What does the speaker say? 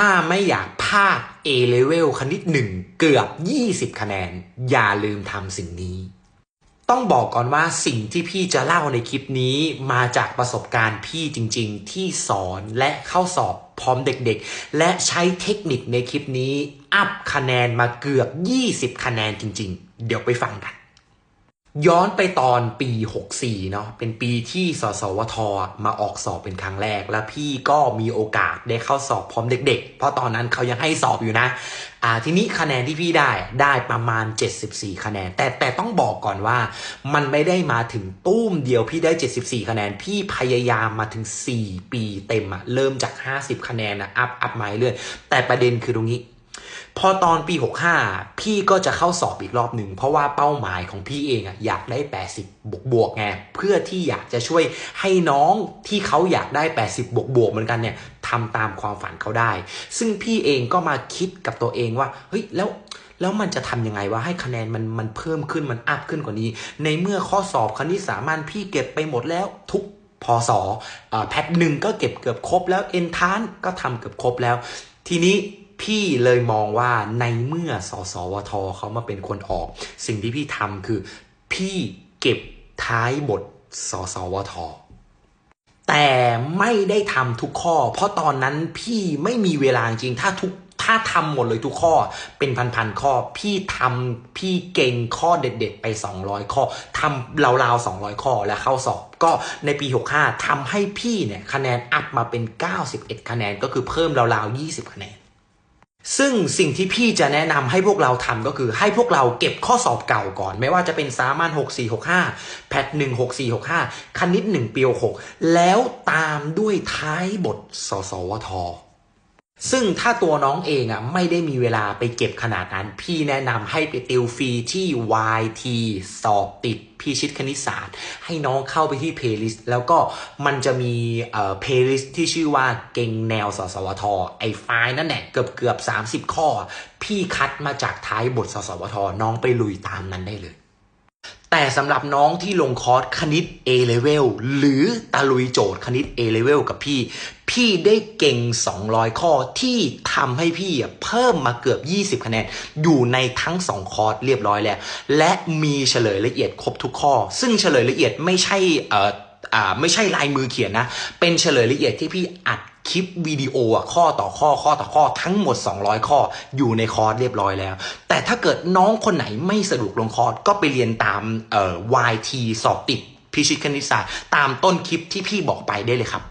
ถ้าไม่อยากพลาด A level คณิตหนึ่งเกือบ 20 คะแนน อย่าลืมทำสิ่งนี้ ต้องบอกก่อนว่าสิ่งที่พี่จะเล่าในคลิปนี้มาจากประสบการณ์พี่จริง ๆ ที่สอนและเข้าสอบพร้อมเด็กๆ และใช้เทคนิคในคลิปนี้ อัพคะแนนมาเกือบ 20 คะแนนจริง ๆ เดี๋ยวไปฟังกัน ย้อนไปตอนปี 64 เนาะเป็นปีที่สสวทมาออกสอบเป็นครั้งแรก แล้วพี่ก็มีโอกาสได้เข้าสอบพร้อมเด็ก ๆ เพราะตอนนั้นเขายังให้สอบอยู่นะ อ่าทีนี้คะแนนที่พี่ได้ได้ประมาณ 74 คะแนน แต่แต่ต้องบอกก่อนว่า มันไม่ได้มาถึงตุ้มเดียวพี่ได้ 74 คะแนน พี่พยายามมาถึง 4 ปีเต็มอะเริ่มจาก 50 คะแนนนะอัพอัพมาเรื่อยแต่ประเด็นคือตรงนี้ พอตอนปี 65 พี่ก็จะเข้าสอบอีกรอบหนึ่ง เพราะว่าเป้าหมายของพี่เองอะอยากได้ 80 บวกบวกไงเพื่อที่อยากจะช่วยให้น้องที่เขาอยากได้ 80 บวกบวกเหมือนกันเนี่ยทำตามความฝันเขาได้ ซึ่งพี่เองก็มาคิดกับตัวเองว่าเฮ้ยแล้วแล้วมันจะทำยังไงว่าให้คะแนนมันมันเพิ่มขึ้นมันอัพขึ้นกว่านี้ ในเมื่อข้อสอบคณิตสามัญพี่เก็บไปหมดแล้วทุกพศเอ่อแพทหนึ่งก็เก็บเกือบครบแล้วเอนทานก็ทำเกือบครบแล้ว ทีนี้ พี่เลยมองว่าในเมื่อสสวทเขามาเป็นคนออก สิ่งที่พี่ทำคือพี่เก็บท้ายบทสสวทแต่ไม่ได้ทำทุกข้อ เพราะตอนนั้นพี่ไม่มีเวลาจริงถ้าทุกถ้าทำหมดเลยทุกข้อเป็นพันๆข้อ พี่ทำพี่เก่งข้อเด็ด ๆ ไป 200 ข้อทำราวๆ200 ข้อและเข้าสอบ ก็ในปี 65ทำให้พี่เนี่ยคะแนนอัพมาเป็น 91 คะแนนก็คือเพิ่มราวๆ20 คะแนน ซึ่งสิ่งที่พี่จะแนะนำให้พวกเราทำก็คือ ให้พวกเราเก็บข้อสอบเก่าก่อน ไม่ว่าจะเป็นสามัญ6465 แพทหนึ่งหกสี่หกห้าคณิตหนึ่งปีหกแล้วตามด้วยท้ายบทสสวท ซึ่งถ้าตัวน้องเองอะไม่ได้มีเวลาไปเก็บขนาดนั้น พี่แนะนำให้ไปติวฟรีที่ YT สอบติดพี่ชิดคณิตศาสตร์ ให้น้องเข้าไปที่เพลย์ลิสต์แล้วก็มันจะมีเอ่อเพลย์ลิสต์ที่ชื่อว่าเก่งแนวสสวท ไอ้ไฟล์นั่นแหละเกือบเกือบ 30 ข้อ พี่คัดมาจากท้ายบทสสวท น้องไปลุยตามนั้นได้เลยแต่สำหรับน้องที่ลงคอร์สคณิต A level หรือตะลุยโจทย์คณิต A level กับพี่ พี่ได้เก่ง 200 ข้อที่ทำให้พี่เพิ่มมาเกือบ 20 คะแนน อยู่ในทั้ง 2 คอร์สเรียบร้อยแล้ว และมีเฉลยละเอียดครบทุกข้อ ซึ่งเฉลยละเอียดไม่ใช่เอ่ออ่าไม่ใช่ลายมือเขียนนะ เป็นเฉลยละเอียดที่พี่อัดคลิปวิดีโออะข้อต่อข้อข้อต่อข้อทั้งหมด 200 ข้ออยู่ในคอร์สเรียบร้อยแล้ว แต่ถ้าเกิดน้องคนไหนไม่สะดวกลงคอร์สก็ไปเรียนตามเอ่อ YT สอบติดพิชิตคณิตศาสตร์ตามต้นคลิปที่พี่บอกไปได้เลยครับ